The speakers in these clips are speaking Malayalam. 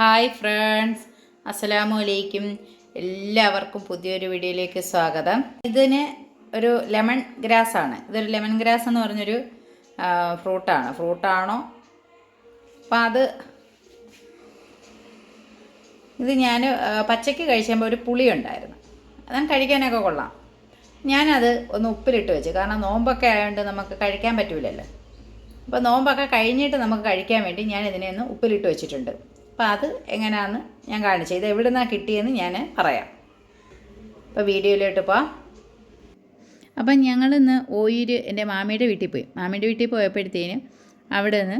ഹായ് ഫ്രണ്ട്സ് അസ്സലാമു അലൈക്കും എല്ലാവർക്കും പുതിയൊരു വീഡിയോയിലേക്ക് സ്വാഗതം. ഇതിന് ഒരു ലെമൺ ഗ്രാസ് ആണ്. ഇതൊരു ലെമൺ ഗ്രാസ് എന്ന് പറഞ്ഞൊരു ഫ്രൂട്ടാണ്. ഫ്രൂട്ടാണോ? അപ്പം അത് ഇത് ഞാൻ പച്ചയ്ക്ക് കഴിച്ചുമ്പോൾ ഒരു പുളി ഉണ്ടായിരുന്നു. അതാണ് കഴിക്കാനൊക്കെ കൊള്ളാം. ഞാനത് ഒന്ന് ഉപ്പിലിട്ട് വെച്ച്. കാരണം നോമ്പൊക്കെ ആയതുകൊണ്ട് നമുക്ക് കഴിക്കാൻ പറ്റൂലല്ലോ. അപ്പോൾ നോമ്പൊക്കെ കഴിഞ്ഞിട്ട് നമുക്ക് കഴിക്കാൻ വേണ്ടി ഞാൻ ഇതിനെ ഒന്ന് ഉപ്പിലിട്ട് വെച്ചിട്ടുണ്ട്. അപ്പോൾ അത് എങ്ങനെയാണെന്ന് ഞാൻ കാണിച്ചു ഇത് എവിടെ നിന്നാണ് കിട്ടിയെന്ന് ഞാൻ പറയാം. അപ്പോൾ വീഡിയോയിലോട്ട് പോവാം. അപ്പം ഞങ്ങളിന്ന് ഓയിര് എന്റെ മാമിയുടെ വീട്ടിൽ പോയി. മാമിയുടെ വീട്ടിൽ പോയപ്പോഴത്തേന് അവിടെ നിന്ന്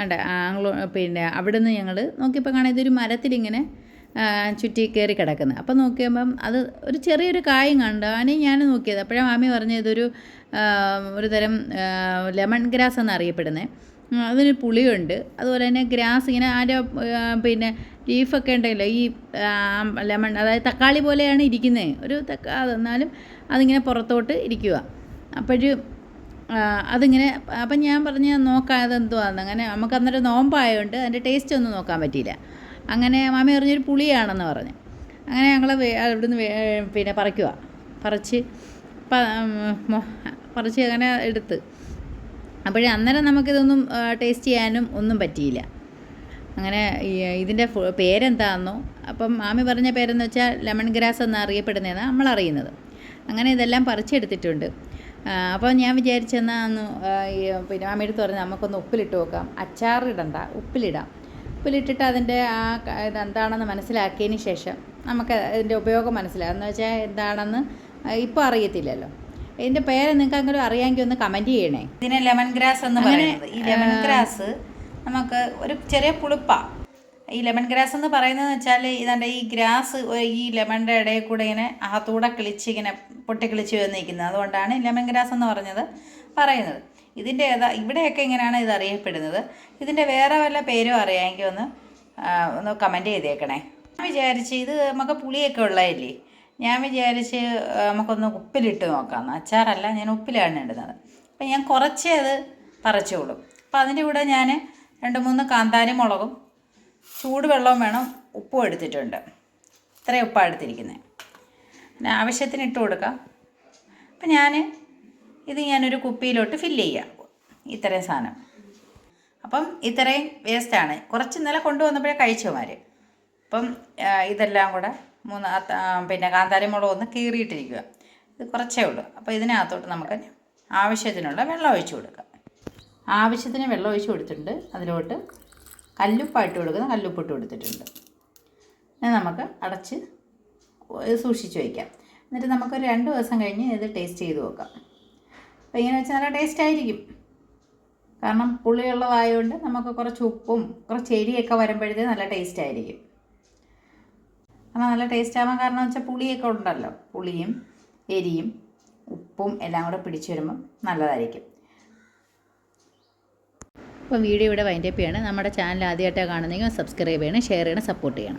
അണ്ട ആംഗ്ലോ പിന്നെ അവിടെ നിന്ന് ഞങ്ങൾ നോക്കിയപ്പോൾ കാണാം ഇതൊരു മരത്തിലിങ്ങനെ ചുറ്റി കയറി കിടക്കുന്നത് അപ്പം നോക്കിയപ്പം അത് ഒരു ചെറിയൊരു കായും കണ്ടു അതിനെ ഞാൻ നോക്കിയത്. അപ്പോഴാണ് മാമി പറഞ്ഞത് ഇതൊരു ഒരു തരം ലെമൺ ഗ്രാസ് എന്നറിയപ്പെടുന്നത് അതിന് പുളിയുണ്ട്. അതുപോലെ തന്നെ ഗ്രാസ് ഇങ്ങനെ അതിന്റെ പിന്നെ ലീഫൊക്കെ ഉണ്ടല്ലോ ഈ ലെമൺ അതായത് തക്കാളി പോലെയാണ് ഇരിക്കുന്നത് ഒരു തക്കാ എന്നാലും അതിങ്ങനെ പുറത്തോട്ട് ഇരിക്കുക. അപ്പോൾ അതിങ്ങനെ അപ്പം ഞാൻ പറഞ്ഞ് നോക്കാം അതെന്തുവാന്ന്. അങ്ങനെ നമുക്ക് അന്നേരം നോമ്പായതുകൊണ്ട് അതിന്റെ ടേസ്റ്റ് ഒന്നും നോക്കാൻ പറ്റിയില്ല. അങ്ങനെ മാമി പറഞ്ഞൊരു പുളിയാണെന്ന് പറഞ്ഞു. അങ്ങനെ ഞങ്ങൾ ഇവിടുന്ന് പിന്നെ പറിക്കുക പറിച്ച് പറിച്ച് അങ്ങനെ എടുത്ത്. അപ്പോഴേ അന്നേരം നമുക്കിതൊന്നും ടേസ്റ്റ് ചെയ്യാനും ഒന്നും പറ്റിയില്ല. അങ്ങനെ ഇതിന്റെ പേരെന്താണെന്നോ അപ്പം മാമി പറഞ്ഞ പേരെന്ന് വെച്ചാൽ ലെമൺ ഗ്രാസ് എന്ന് അറിയപ്പെടുന്നതാണ് നമ്മൾ അറിയുന്നത് അങ്ങനെ ഇതെല്ലാം പറിച്ചെടുത്തിട്ടുണ്ട്. അപ്പോൾ ഞാൻ വിചാരിച്ചെന്നാൽ ഒന്ന് പിന്നെ മാമിയെടുത്ത് പറഞ്ഞ് നമുക്കൊന്ന് ഉപ്പിലിട്ട് നോക്കാം. അച്ചാറിടണ്ട ഉപ്പിലിടാം. ഉപ്പിലിട്ടിട്ട് അതിന്റെ ആ ഇതെന്താണെന്ന് മനസ്സിലാക്കിയതിന് ശേഷം നമുക്ക് അതിന്റെ ഉപയോഗം മനസ്സിലാകും വെച്ചാൽ എന്താണെന്ന് ഇപ്പോൾ അറിയത്തില്ലല്ലോ. ഇതിന്റെ പേര് നിങ്ങൾക്ക് അങ്ങനെ അറിയാമെങ്കിൽ ഒന്ന് കമന്റ് ചെയ്യണേ. ഇതിനെ ലെമൺ ഗ്രാസ് എന്ന് പറയുന്നത്. ഈ ലെമൺ ഗ്രാസ് നമുക്ക് ഒരു ചെറിയ പുളിപ്പാ. ഈ ലെമൺ ഗ്രാസ് എന്ന് പറയുന്നത് വെച്ചാൽ ഇതാണ്ട് ഈ ഗ്രാസ് ഈ ലെമണിന്റെ ഇടയിൽ കൂടെ ഇങ്ങനെ അകത്തൂടെ കിളിച്ച് ഇങ്ങനെ പൊട്ടിക്കിളിച്ച് വന്നിരിക്കുന്നത്. അതുകൊണ്ടാണ് ലെമൺ ഗ്രാസ് എന്ന് പറഞ്ഞത് പറയുന്നത്. ഇതിന്റെ ഏതാ ഇവിടെയൊക്കെ ഇങ്ങനെയാണ് ഇത് അറിയപ്പെടുന്നത്. ഇതിന്റെ വേറെ വല്ല പേരും അറിയാമെങ്കിൽ ഒന്ന് ഒന്ന് കമന്റ് ചെയ്തേക്കണേ. ഞാൻ വിചാരിച്ച് ഇത് നമുക്ക് പുളിയൊക്കെ ഉള്ളതല്ലേ? ഞാൻ വിചാരിച്ച് നമുക്കൊന്ന് ഉപ്പിലിട്ട് നോക്കാം അച്ചാറല്ല ഞാൻ ഉപ്പിലാണ് ഇടുന്നത്. അപ്പം ഞാൻ കുറച്ചേ അത് പറിച്ചോളൂ. അപ്പം അതിന്റെ കൂടെ ഞാൻ രണ്ട് മൂന്ന് കാന്താരി മുളകും ചൂടുവെള്ളവും വേണം ഉപ്പും എടുത്തിട്ടുണ്ട്. ഇത്രയും ഉപ്പാണ് എടുത്തിരിക്കുന്നത് പിന്നെ ആവശ്യത്തിന് ഇട്ട് കൊടുക്കാം. അപ്പം ഞാൻ ഇത് ഞാനൊരു കുപ്പിയിലോട്ട് ഫില്ല് ചെയ്യാം. ഇത്രയും സാധനം. അപ്പം ഇത്രയും വേസ്റ്റാണ് കുറച്ച് ഇന്നലെ കൊണ്ടുവന്നപ്പോഴേ കഴിച്ചമാർ അപ്പം ഇതെല്ലാം കൂടെ മൂന്ന് പിന്നെ കാന്താരി മുളക് ഒന്ന് കീറിയിട്ടിരിക്കുക. ഇത് കുറച്ചേ ഉള്ളൂ. അപ്പോൾ ഇതിനകത്തോട്ട് നമുക്ക് ആവശ്യത്തിനുള്ള വെള്ളം ഒഴിച്ചു കൊടുക്കാം. ആവശ്യത്തിന് വെള്ളം ഒഴിച്ച് കൊടുത്തിട്ടുണ്ട്. അതിലോട്ട് കല്ലുപ്പായിട്ട് കൊടുക്കുന്ന കല്ലുപ്പിട്ട് കൊടുത്തിട്ടുണ്ട്. ഇനി നമുക്ക് അടച്ച് സൂക്ഷിച്ച് വയ്ക്കാം. എന്നിട്ട് നമുക്കൊരു രണ്ട് ദിവസം കഴിഞ്ഞ് ഇത് ടേസ്റ്റ് ചെയ്ത് നോക്കാം. അപ്പോൾ ഇങ്ങനെ വെച്ചാൽ നല്ല ടേസ്റ്റ് ആയിരിക്കും. കാരണം പുളിയുള്ളതായതുകൊണ്ട് നമുക്ക് കുറച്ച് ഉപ്പും കുറച്ച് എരിയൊക്കെ വരുമ്പോഴത്തേക്ക് നല്ല ടേസ്റ്റ് ആയിരിക്കും. കാരണം നല്ല ടേസ്റ്റ് ആവാൻ കാരണം വെച്ചാൽ പുളിയൊക്കെ ഉണ്ടല്ലോ. പുളിയും എരിയും ഉപ്പും എല്ലാം കൂടെ പിടിച്ചു വരുമ്പം നല്ലതായിരിക്കും. അപ്പോൾ വീഡിയോ ഇവിടെ വൈൻഡപ്പ് ചെയ്യണം. നമ്മുടെ ചാനൽ ആദ്യമായിട്ടാണ് കാണുന്നെങ്കിൽ സബ്സ്ക്രൈബ് ചെയ്യണം ഷെയർ ചെയ്യണം സപ്പോർട്ട് ചെയ്യണം.